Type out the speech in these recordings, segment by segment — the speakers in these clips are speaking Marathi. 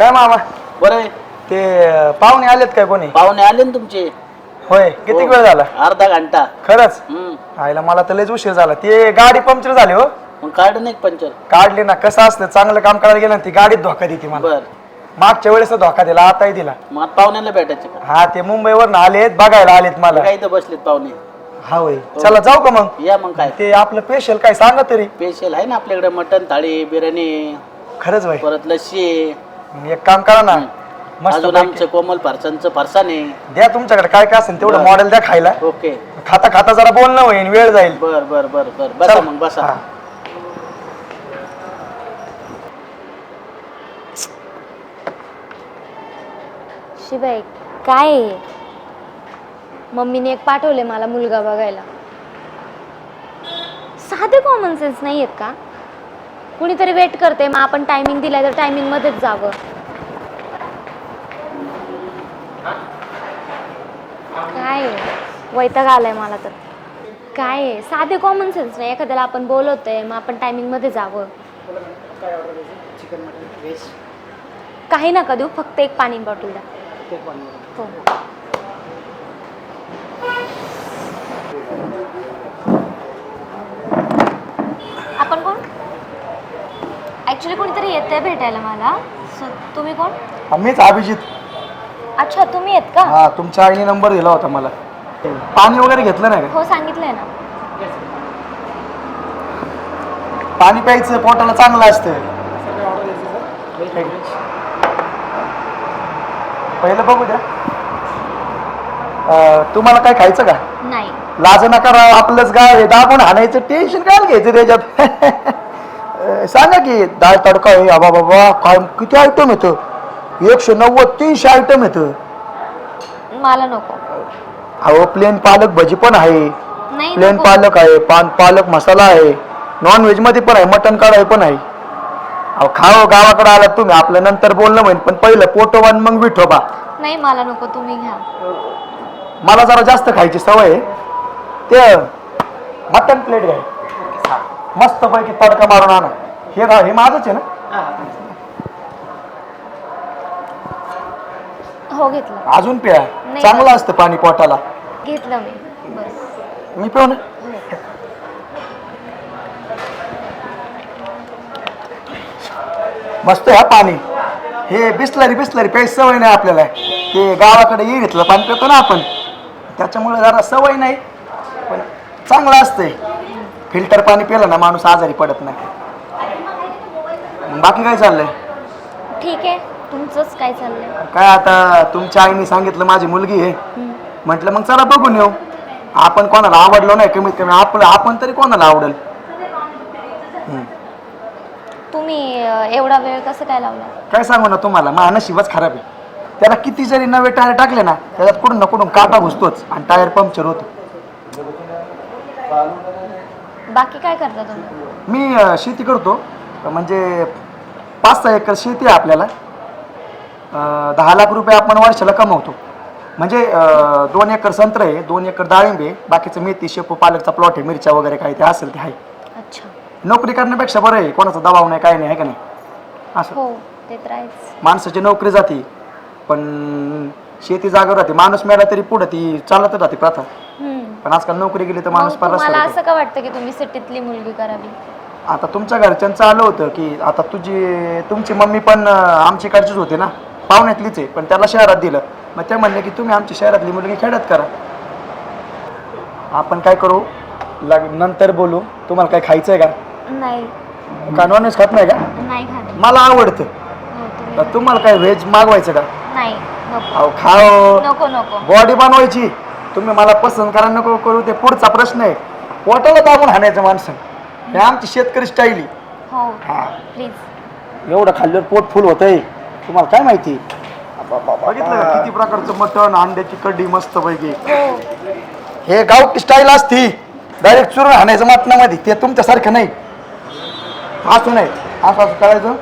काय मामा? बरं. आहे. ते पाहुणे आलेत काय कोणी? पाहुणे आले ना तुमचे. होय. किती हो. वेळ झाला? अर्धा घंटा. खरंच? हम्म. आईला मला तर लयच उशीर झाला. ते गाडी पंक्चर झाली हो. मग काढ नाही का पंचर काढली ना. कसं असतं चांगलं काम करायला गेलं ना ती गाडीत धोका देते मला. बर. मागच्या वेळेस धोका दिला आताही दिला. मग आता पाहुण्याला भेटायचे का? हा ते मुंबईवरून आलेत बघायला आलेत मला. काय इथं बसलेत पाहुणे. हा होय. चला जाऊ का मग? या मग काय? ते आपलं स्पेशल काय सांगा तरी. स्पेशल आहे ना आपल्याकडे मटन थाळी बिर्याणी. खरंच भाई परत लस्सी. एक काम करा ना. मस्त अजून आमचं कोमल फारसांचं फरसाने द्या तुमच्याकडे काय काय असेल तेवढं मॉडेल द्या खायला. ओके. खाता खाता जरा बोलणं होईल वेळ जाईल. बर बर बर बर. बसा चला. मग बसा. हा. शिबाई काय आहे? मम्मीने एक पाठवले मला मुलगा बघायला. साधे कॉमन सेन्स नाही आहेत का? कुणीतरी वेट करते मग आपण टायमिंग दिलाय तर टायमिंग मध्येच जावं. काय आहे? वैताग आलाय मला तर. काय आहे? साधे कॉमन सेन्स नाही. एखाद्याला आपण बोलवतोय मग आपण टायमिंगमध्ये जावं. काही नका देऊ फक्त एक पाणी बॉटल द्या. हो आपण कोण ॲक्च्युली कोणीतरी येते भेटायला मला. सो तुम्ही कोण? हा, मीच अभिजित. अच्छा तुम्ही येत का? हा तुमच्या आईने नंबर दिला होता मला. पाणी वगैरे घेतलं नाही का? हो सांगितलंय ना. पाणी प्यायचं पोटाला चांगलं असतं पहिलं बघू द्या. अं, तुम्हाला काय खायचं का? नाही. लाज नका राव आपलंच गाव आहे. दाबून हाणायचं टेन्शन काय घ्यायचं त्याच्यात? सांगा की डाळ तडका आहे अबा बाबा काय किती आयटम येतं एकशे नव्वद तीनशे आयटम येतं मला नको. अहो प्लेन पालक भजी पण आहे. नाही प्लेन नको. पालक आहे पान पालक मसाला आहे. नॉन व्हेजमध्ये पण आहे मटन कढाई पण आहे. अहो खाओ गावाकडे आलात तुम्ही. आपलं नंतर बोलणं होईल पण पहिलं पोटोबा आणि मग विठोबा नाही मला नको. तुम्ही घ्या. मला जरा जास्त खायची सवय आहे. ते मटन प्लेट घ्या. मस्त पैकी तडका मारून आणा हे रा हे माझंच आहे ना? हो. घेतलं. अजून प्या. नाही. चांगलं असतं पाणी पोटाला. घेतलं मी. बस. मी पिऊ ना? मस्त आहे हा पाणी. हे बिसलरी बिसलरी प्यायची सवय नाही आपल्याला. ते गावाकडे ये घेतलं पाणी पितो ना आपण. त्याच्यामुळे जरा सवय नाही पण चांगलं असतंय. फिल्टर पाणी पिलं ना माणूस आजारी पडत नाही. मग बाकी काय चाललंय? ठीक आहे. तुमचंच काय चाललंय? काय आता तुमच्या आईने सांगितलं माझी मुलगी आहे. हम्म. म्हटलं मग चला बघून येऊ. आपण कोणाला आवडलो नाही कमीत कमी आपलं आपण तरी कोणाला आवडेल? हम्म. तुम्ही अं, एवढा वेळ कसं काय लावला काय सांगू ना तुम्हाला माझा नशीबच खराब आहे. त्याला किती जरी नवे टायर टाकले ना त्याच्यात कुठून ना कुठून काटा घुसतोच आणि टायर पंक्चर होतो. बाकी काय करता तुम्ही? मी अं, शेती करतो. म्हणजे पाच सहा एकर शेती आहे आपल्याला. अं, दहा लाख रुपये आपण वर्षाला कमवतो. म्हणजे अं, दोन एकर संत्र आहे दोन एकर डाळिंब आहे बाकीचं मेथी शेपू पालकचा प्लॉट आहे मिरच्या वगैरे काही ते असेल ते आहे. अच्छा. नोकरी करण्यापेक्षा बरं आहे कोणाचा दबाव नाही काय नाही आहे का नाही? असं. हो ते तर आहेच. माणसाची नोकरी जाते पण शेती जागेवर राहते. माणूस मेला तरी पुढे ती चालतच राहते प्रथा. हम्म. पण आजकाल नोकरी गेली तर मग माणूस परत तुम्हाला असं का वाटतं की तुम्ही सिटीतली मुलगी करावी? आता तुमच्या घरच्यांचं आलं होतं की आता तुझी तुमची मम्मी पण अं, आमच्याकडचीच होती ना? पाहुण्यातलीच आहे पण त्याला शहरात दिलं. मग ते म्हणले की तुम्ही आमची शहरातली मुलगी खेड्यात करा. आपण काय करू? लग नंतर बोलू. तुम्हाला काय खायचं आहे का? नाही. का नॉनव्हेज खात नाही का? नाही खात. मला आवडतं. हो तुम्ही तर तुम्हाला काय व्हेज मागवायचं का? नाही नको. अहो खाओ. नको नको. बॉडी बनवायची. तुम्ही मला पसंत करा नको करू ते पुढचा प्रश्न आहे. पोटाला दाबून हाणायचं माणसं. हे आमची शेतकरी स्टाईल हो हा. प्लीज एवढं खाल्ल्यावर पोट फुल होतंय. तुम्हाला काय माहिती? बघितलं का किती प्रकारचं मटण अंड्याची कढी मस्त पैकी? हो. हे गावठी स्टाईल असती. डायरेक्ट चुरून हाणायचं मटणामध्ये. ते तुमच्यासारखं नाही. असं नाही. असं असं करायचं.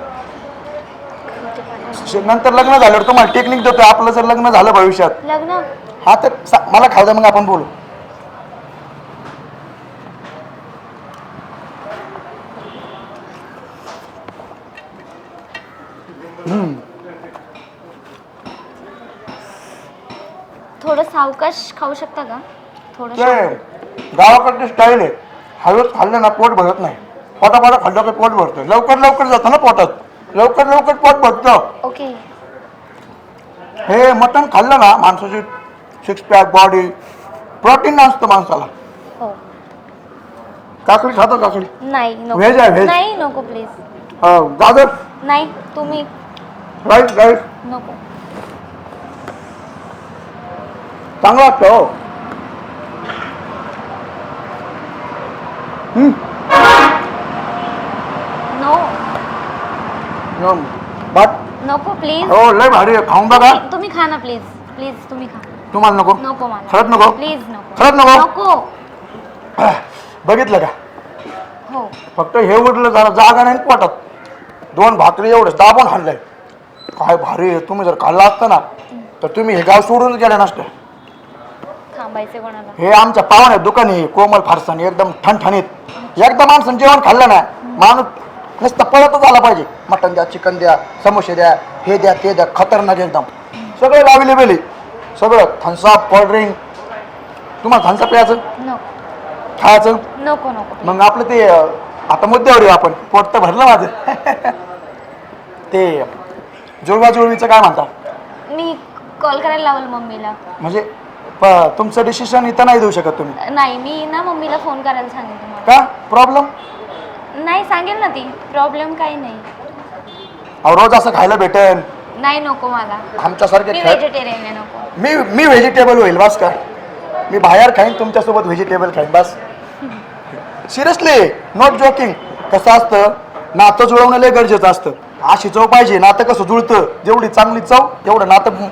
नंतर लग्न झाल्यावर तुम्हाला टेक्निक देतो आपलं जर लग्न झालं भविष्यात. लग्न? हा तर मला खाऊ द्या मग आपण बोलू. थोडं सावकाश खाऊ शकता का? थोडं गावाकडचे स्टाईल आहे. हळूच खाल्लं ना पोट भरत नाही. पोटापोटा खाल्लं की पोट भरतं. लवकर लवकर जातं ना पोटात. लवकर लवकर पोट भरतं. ओके. हे मटण खाल्लं ना माणसाची सिक्स पॅक बॉडी प्रोटीन असतं माणसाला. हो. काकडी खातं काकडी? नाही नको. Veg आहे, veg. नाही नको प्लीज अं, गाजर? नाही तुम्ही. राईस राईस नको. चांगलं असतं हो. नो. भात नको प्लीज हो लय भारी आहे. खाऊन बघा. तुम्ही खा ना प्लीज प्लीज तुम्ही खा. तुम्हाला नको. नको मला. खरंच नको. प्लीज नको. खरंच नको. नको. बघितलं का? हो. फक्त हे उडलं जरा जागा नाही पोटात. दोन भाकरी एवढं दाबून हाणलंय. काय भारी आहे. तुम्ही जर खाल्ला असतं ना तर तुम्ही हे गाव सोडून गेले नसते. थांबायचे कोणाला? हे आमच्या पाहुण्यात दुकान आहे कोमल फारसाने एकदम ठणठणीत. एकदा माणसानं जेवण खाल्लं ना माणूस नुसतं पळतच आला पाहिजे. मटन द्या चिकन द्या समोसे द्या हे द्या ते द्या खतरनाक एकदम. सगळं अवेलेबल आहे सगळं थन्सअप कोल्ड्रिंक तुम्हाला थन्सअप प्यायचं नको. खायचं? नको नको. मग आपलं ते अं, आता मुद्द्यावर येऊ आपण. पोट तर भरलं माझं. ते जुळवा जुळवीचं काय म्हणता? मी कॉल करायला लावल मम्मीला. म्हणजे प- तुमचं डिसिशन इथं नाही देऊ शकत तुम्ही. नाही मी ना मम्मीला फोन करायला सांगेन तुम्हाला. का? प्रॉब्लेम नाही सांगेल ना ती. प्रॉब्लेम काही नाही. अहो रोज असं खायला भेटेन. नाही नको मला. आमच्यासारखे मी खेळ व्हेजिटेरियन आहे नको. मी मी व्हेजिटेबल होईल बस का? मी बाहेर खाईन तुमच्यासोबत व्हेजिटेबल खाईन बस. सिरियसली नॉट जोकिंग कसं असतं नातं जुळवणं लय गरजेचं असतं. अशी चव पाहिजे नातं कसं जुळतं जेवढी चांगली चव तेवढं नातं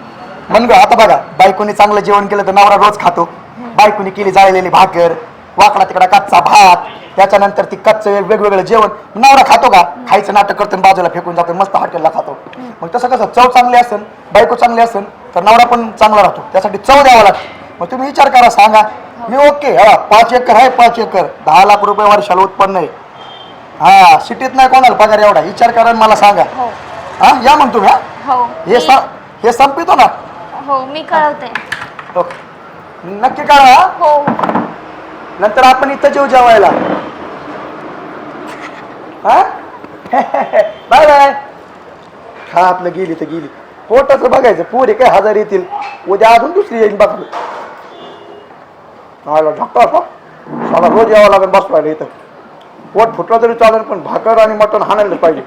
मन आता बघा बायकोनी चांगलं जेवण केलं तर नवरा रोज खातो. बायकोनी केली जाळलेली भाकर वाकडा तिकडा कच्चा भात त्याच्यानंतर ती कच्चं वेग- वेगवेगळं जेवण. नवरा खातो का? खायचं नाटक करतो आणि बाजूला फेकून जातो मस्त हॉटेलला खातो. मग तसं कसं चव चांगली असेल बायको चांगली असेल तर नवरा पण चांगला राहतो. त्यासाठी चव द्यावा लागते. मग तुम्ही विचार करा सांगा. मी ओके हा पाच एकर आहे पाच एकर. दहा लाख रुपये वर्षाला उत्पन्न आहे. हा सिटीत नाही कोणाला पगार एवढा. विचार करा आणि मला सांगा. हो. हा या मग तुम्ही हा. हो. हे मी- स हे संपितो ना. हो मी कळवते. ओके. नक्की करा हा. हो. नंतर आपण इथं जेव जेवायला. हा? Bye bye. हा आपलं गेली तर गेली. पोटाचं बघायचं पोरी काय हजार येतील. उद्या अजून दुसरी येईल बघ. आला साला रोज यावं लागेल बसवायला इथं. पोट फुटलं तरी चालेल पण भाकर आणि मटण हाणायला पाहिजे.